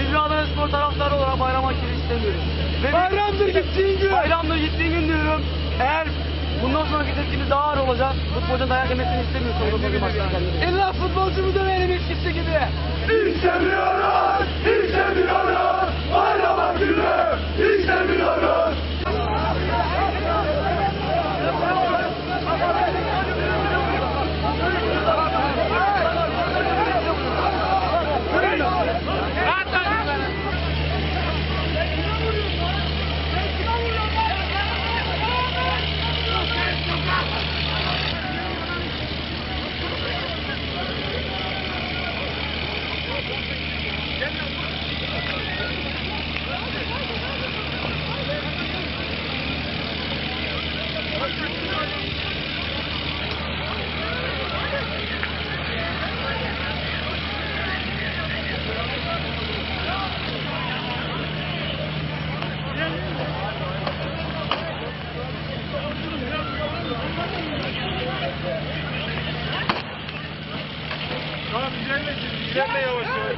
Biz bir Adana Spor taraftarı olarak bayram akili istemiyoruz. Ve Bayramdır gittiğin gün. Bayramdır gittiğin gün diyorum. Eğer bundan sonraki tepkimiz daha ağır olacak. Futbolcu dayak yemesini kendini. İlla futbolcumu döverim eskisi gibi. İstemiyoruz, istemiyoruz, Thank you. İlerlesin, ilerle yavaş yavaş.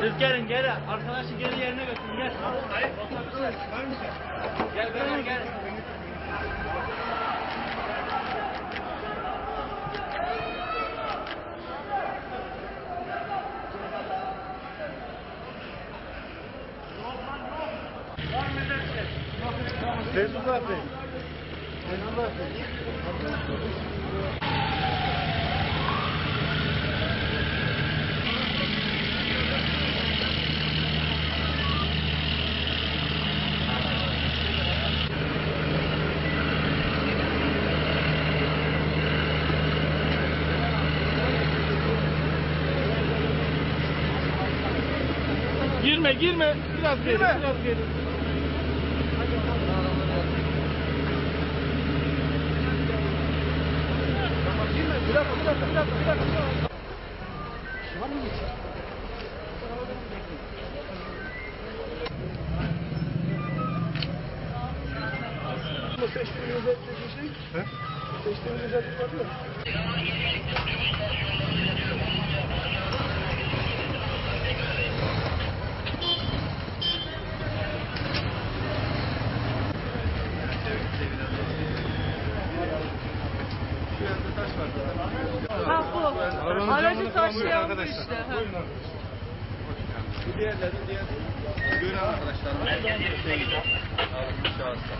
Siz gelin gel. Arkadaşı geri yerine götürün gel. Gel gel. Feyzullah Bey. Feyzullah Bey. Girme girme. Biraz geri. Biraz geri. Bir dakika, bir dakika, bir dakika, bir dakika. Var mı geçiyor? Seçtiğimiz özellik var mı? Ha bu. Aracı taşlayan bu işte. ha. Diğerleri diğer. Buyurun arkadaşlar. Herkes yerine gidiyor. Şahıslar.